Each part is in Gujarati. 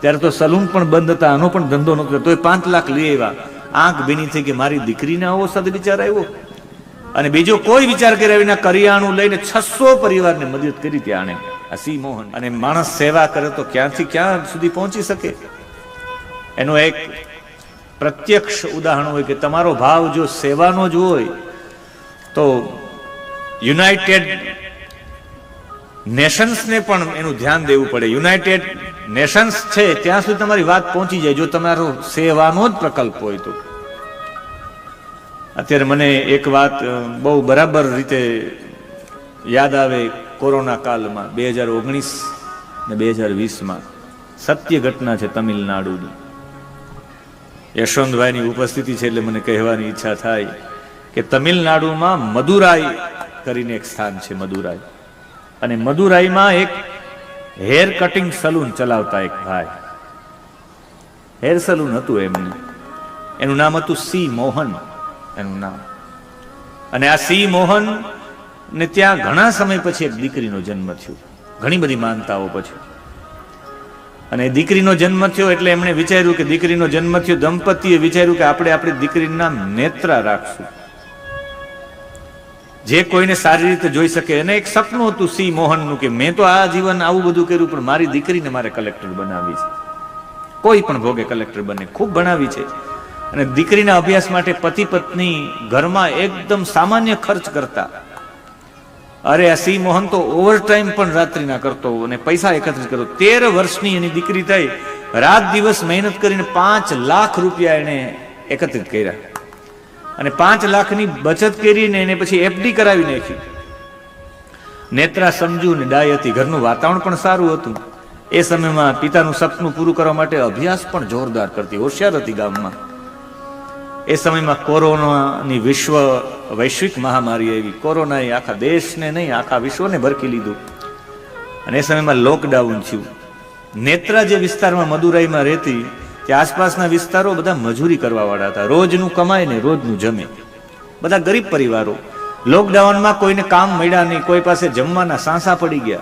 ત્યારે તો સલૂન પણ બંધ હતા આનો પણ ધંધો નહોતો તો એ પાંચ લાખ લઈ આવ્યા. આંખ ભીની થઈ કે મારી દીકરીને આવો સદવિચાર આવ્યો? અને બીજો કોઈ વિચાર કર્યા વિના કરિયાણું લઈને છસો પરિવારને મદદ કરી ત્યાં આણે. આ સી મોહન. અને માણસ સેવા કરે તો ક્યાંથી ક્યાં સુધી પહોંચી શકે? એનું એક પ્રત્યક્ષ ઉદાહરણ હોય કે તમારો ભાવ જો સેવાનો જ હોય તો યુનાઇટેડ નેશન્સને પણ એનું ધ્યાન દેવું પડે. યુનાઇટેડ નેશન્સ છે, ત્યાં સુધી તમારી વાત પહોંચી જાય. જો તમારો સેવાનો જ પ્રકલ્પ હોય તો. અત્યારે મને એક વાત બહુ બરાબર રીતે યાદ આવે કોરોના કાલમાં, બે હજાર ઓગણીસ ને બે હજાર વીસમાં. સત્ય ઘટના છે તમિલનાડુની. યશવંતભાઈની ઉપસ્થિતિ છે એટલે મને કહેવાની ઈચ્છા થાય કે તમિલનાડુમાં મદુરાઈ કરીને એક સ્થાન છે, મદુરાઈ. અને મદુરાઈમાં એક હેર કટિંગ સલૂન ચલાવતા એક ભાઈ. હેર સલૂન હતું એમનું. એનું નામ હતું સી મોહન, એનું નામ. અને આ સી મોહન ને ત્યાં ઘણા સમય પછી એક દીકરીનો જન્મ થયો. ઘણી બધી માનતાઓ પછી. અને દીકરીનો જન્મ થયો એટલે એમણે વિચાર્યું કે દીકરીનો જન્મ થયો, દંપતીએ વિચાર્યું કે આપણે આપણી દીકરીનું નામ નેત્રા રાખશું. જે કોઈને સારી રીતે જોઈ શકે એને એક સપનું હતું સી મોહનનું કે મેં તો આ જીવન આવું બધું કર્યું, પણ મારી દીકરીને મારે કલેક્ટર બનાવી છે. કોઈ પણ ભોગે કલેક્ટર બને, ખૂબ ભણાવી છે. અને દીકરીના અભ્યાસ માટે પતિ પત્ની ઘરમાં એકદમ સામાન્ય ખર્ચ કરતા. અરે આ સી મોહન તો ઓવરટાઈમ પણ રાત્રિના કરતો અને પૈસા એકત્રિત કરતો. તેર વર્ષની એની દીકરી થઈ, રાત દિવસ મહેનત કરીને પાંચ લાખ રૂપિયા એને એકત્રિત કર્યા. અને પાંચ લાખની બચત કરીને એને પછી એફડી કરાવી નાખી નેત્રા, સમજુ ને ડાય હતી. ઘરનું વાતાવરણ પણ સારું હતું. એ સમયમાં પિતાનું સપનું પૂરું કરવા માટે અભ્યાસ પણ જોરદાર કરતી, હોશિયાર હતી ગામમાં. એ સમયમાં કોરોનાની વિશ્વ વૈશ્વિક મહામારી આવી. કોરોનાએ આખા દેશને નહીં, આખા વિશ્વને ભરકી લીધું. અને એ સમયમાં લોકડાઉન થયું. નેત્રા જે વિસ્તારમાં મદુરાઈમાં રહેતી તે આસપાસના વિસ્તારો બધા મજૂરી કરવા વાળા હતા. રોજનું કમાય ને રોજનું જમે. બધા ગરીબ પરિવારો. લોકડાઉનમાં કોઈને કામ મળ્યા નહીં. કોઈ પાસે જમવાના સાંસા પડી ગયા.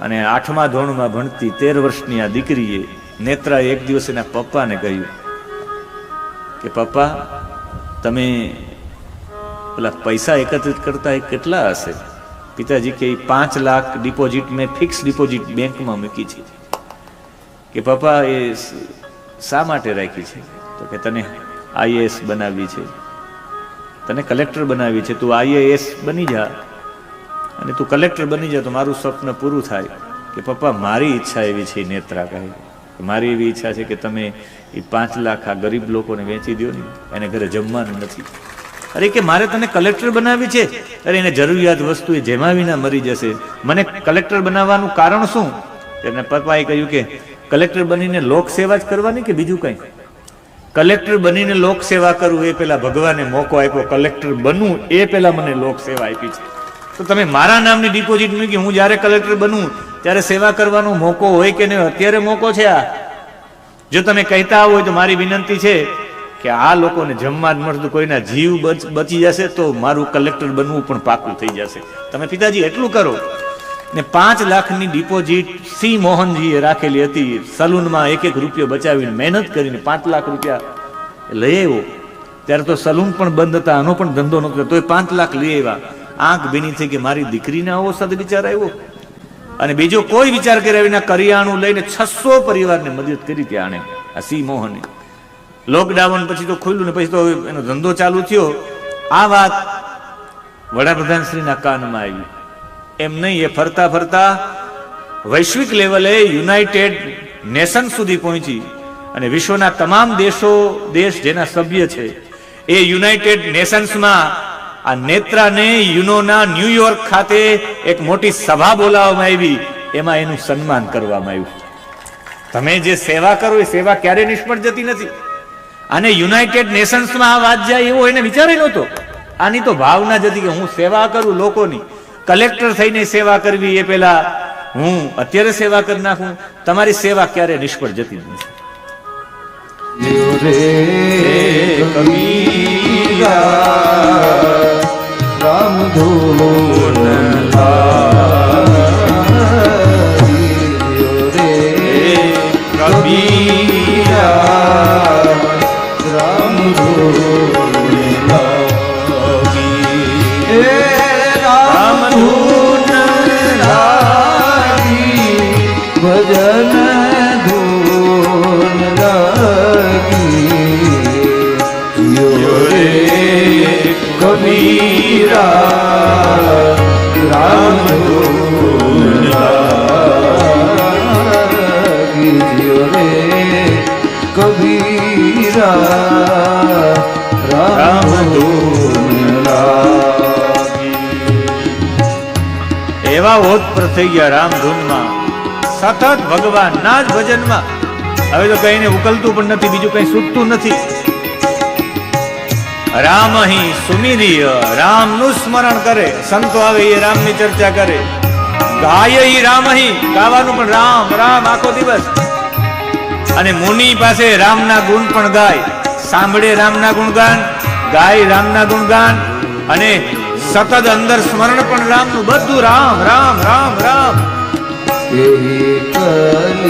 અને આઠમા ધોરણમાં ભણતી તેર વર્ષની આ દીકરીએ નેત્રાએ એક દિવસ એના પપ્પાને કહ્યું કે, પપ્પા, તમે પેલા પૈસા એકત્રિત કરતા એ કેટલા હશે? પિતાજી કે પાંચ લાખ ડિપોઝિટ મેં ફિક્સ ડિપોઝિટ બેંકમાં મૂકી છે. કે પપ્પા, એ શા માટે રાખી છે? તો કે તને આઈએએસ બનાવવી છે. તને કલેક્ટર બનાવી છે. તું આઈએએસ બની જા. અને તું કલેક્ટર બની જા તો મારું સ્વપ્ન પૂરું થાય કે પપ્પા, મારી ઈચ્છા એવી છે નેત્રા કહે. મારી એવી ઈચ્છા છે કે તમે એ પાંચ લાખ આ ગરીબ લોકોને વેચી દો ને. એને ઘરે જમવાનું નથી. અરે કે મારે તને કલેક્ટર બનાવવી છે? અરે એને જરૂરિયાત વસ્તુ એ જેમાં વિના મરી જશે. મને કલેક્ટર બનાવવાનું કારણ શું? એને પપ્પાએ કહ્યું કે કલેક્ટર બનીને લોક સેવા જ કરવાની કે બીજું કંઈ? કલેક્ટર બનીને લોક સેવા કરવું એ પેલા ભગવાને મોકો આપ્યો. કલેક્ટર બનવું એ પેલા મને લોક સેવા આપી છે. તો તમે મારા નામની ડિપોઝિટ મૂકી હું જ્યારે કલેક્ટર બનું, ત્યારે સેવા કરવાનો મોકો હોય કે નહીં? અત્યારે મોકો છે આ. જો તમે કહેતા હોય તો મારી વિનંતી છે કે આ લોકોને જમવા જ મળતું, કોઈના જીવ બચી જશે તો મારું કલેક્ટર બનવું પણ પાકું થઈ જશે. તમે પિતાજી, એટલું કરો. ને પાંચ લાખની ડિપોઝિટ સી મોહનજીએ રાખેલી હતી. સલૂનમાં એક એક રૂપિયો બચાવીને મહેનત કરીને પાંચ લાખ રૂપિયા લઈ આવ્યો. ત્યારે તો સલૂન પણ બંધ હતા, આનો પણ ધંધો નહોતો તોય પાંચ લાખ લઈ આવ્યા. આંખ ભીની થઈ કે મારી દીકરીને આવો સદવિચાર આવ્યો. અને બીજો કોઈ વિચાર કર્યા વિના કરિયાણું લઈને છસો પરિવારને મદદ કરી ત્યાં આણે આ સી મોહને. લોકડાઉન પછી તો ખુલ્લું ને પછી તો એનો ધંધો ચાલુ થયો. આ વાત વડાપ્રધાન શ્રીના કાનમાં આવી. એમ નહીં, એ ફરતા ફરતા વૈશ્વિક લેવલે યુનાઇટેડ નેશન સુધી પહોંચી અને વિશ્વના તમામ દેશો, દેશ જેના સભ્ય છે, એ યુનાઇટેડ નેશન્સમાં આ નેત્રાને યુનોના ન્યુયોર્ક ખાતે એક મોટી સભા બોલાવવામાં આવી, એમાં એનું સન્માન કરવામાં આવ્યું. તમે જે સેવા કરો, એ સેવા ક્યારે નિષ્ફળ જતી નથી. અને યુનાઇટેડ નેશન્સમાં આ વાત જાય એવો એને વિચારે નહોતો આની તો ભાવના જ હતી કે હું સેવા કરું લોકોની. કલેક્ટર થઈને સેવા કરવી એ પેલા હું અત્યારે સેવા કરી નાખું. તમારી સેવા ક્યારે નિષ્ફળ જતી નથી. રામ ધૂન એવા ઓતપ્ર થઈ ગયા રામધૂનમાં સતત ભગવાનના જ ભજનમાં. હવે તો કઈને ઉકલતું પણ નથી, બીજું કઈ છૂટતું નથી. રામ અહીં સુમિરીય, રામનું સ્મરણ કરે. સંતો આવે એ રામની ચર્ચા કરે. ગાય ઈ રામ અહીં, ગાવાનું પણ રામ રામ આખો દિવસ. અને મુનિ પાસે રામના ગુણ પણ ગાય. સાંભળે રામના ગુણગાન. ગાય રામના ગુણગાન અને સતત અંદર સ્મરણ પણ રામનું બધું રામ રામ રામ રામ. એકલી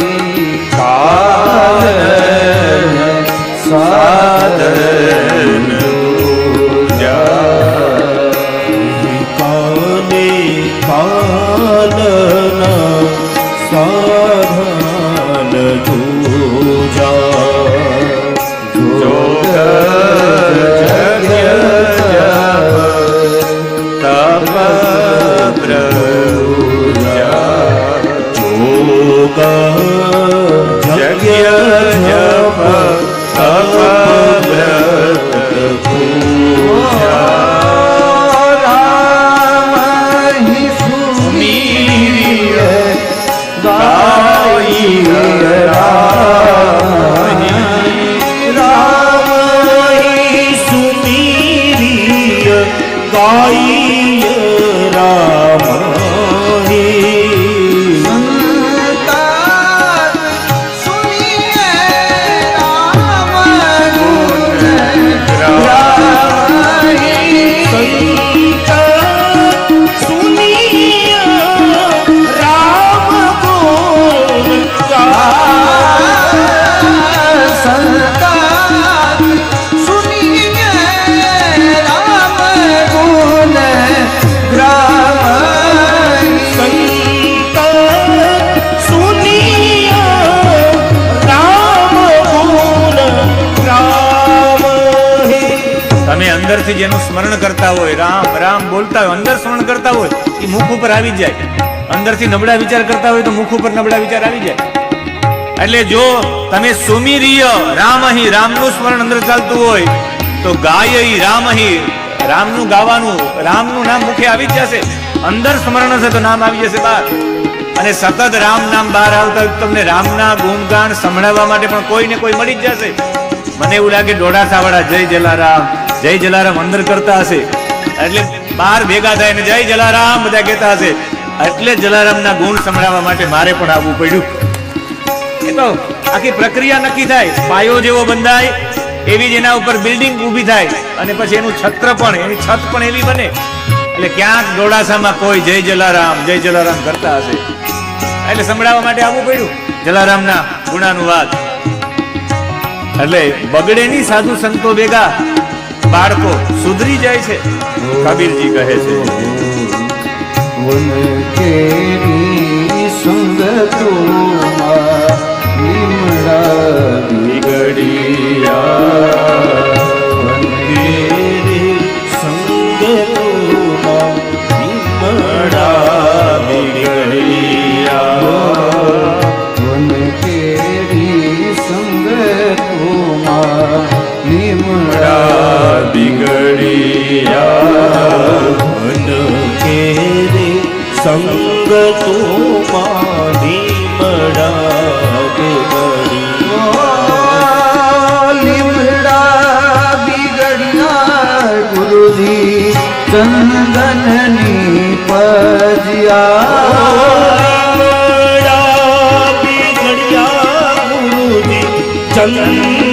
રામ બોલતા હોય, અંદર સ્મરણ કરતા હોય, એ મુખ ઉપર આવી જાય. અંદરથી નબળા વિચાર કરતા હોય તો મુખ ઉપર નબળા વિચાર આવી જાય. એટલે જો તમે સુમિરિય રામ અહીં રામનું સ્મરણ અંદર ચાલતું હોય, તો ગાય રામ અહીં રામનું ગાવાનું, રામનું નામ મુખે આવી જ જશે. અંદર સ્મરણ હશે તો નામ આવી જશે બહાર. અને સતત રામ નામ બહાર આવતા તમને રામના ગુણગાન સંભળાવવા માટે પણ કોઈ ને કોઈ મળી જ જશે. મને એવું લાગે દોડાસા વાળા જય જલારામ જય જલારામ અંદર કરતા હશે. એટલે બહાર ભેગા થાય ને જય જલારામ, બધા કહેતા હશે, એટલે જલારામના ગુણ સંભળાવવા માટે મારે પણ આવવું પડ્યું. એ તો આખી પ્રક્રિયા નક્કી થાય. પાયો જેવો બંધાય, એવી જ ઉપર બિલ્ડિંગ ઊભી થાય, અને પછી એનું છત્ર પણ, એની છત પણ એવી બને. એટલે ક્યાંક ડોળાસામાં કોઈ જય જલારામ જય જલારામ કરતા હશે. એટલે સંભળાવવા માટે આવવું પડ્યું. જલારામના ગુણાનુવાદ. એટલે બગડે ની સાધુ સંતો ભેગા બાળકો સુધરી જાય છે કબીરજી કહે છે. સંગતોમાં લીમડા બિગડિયા ચંદનની પજ્યા ચંદન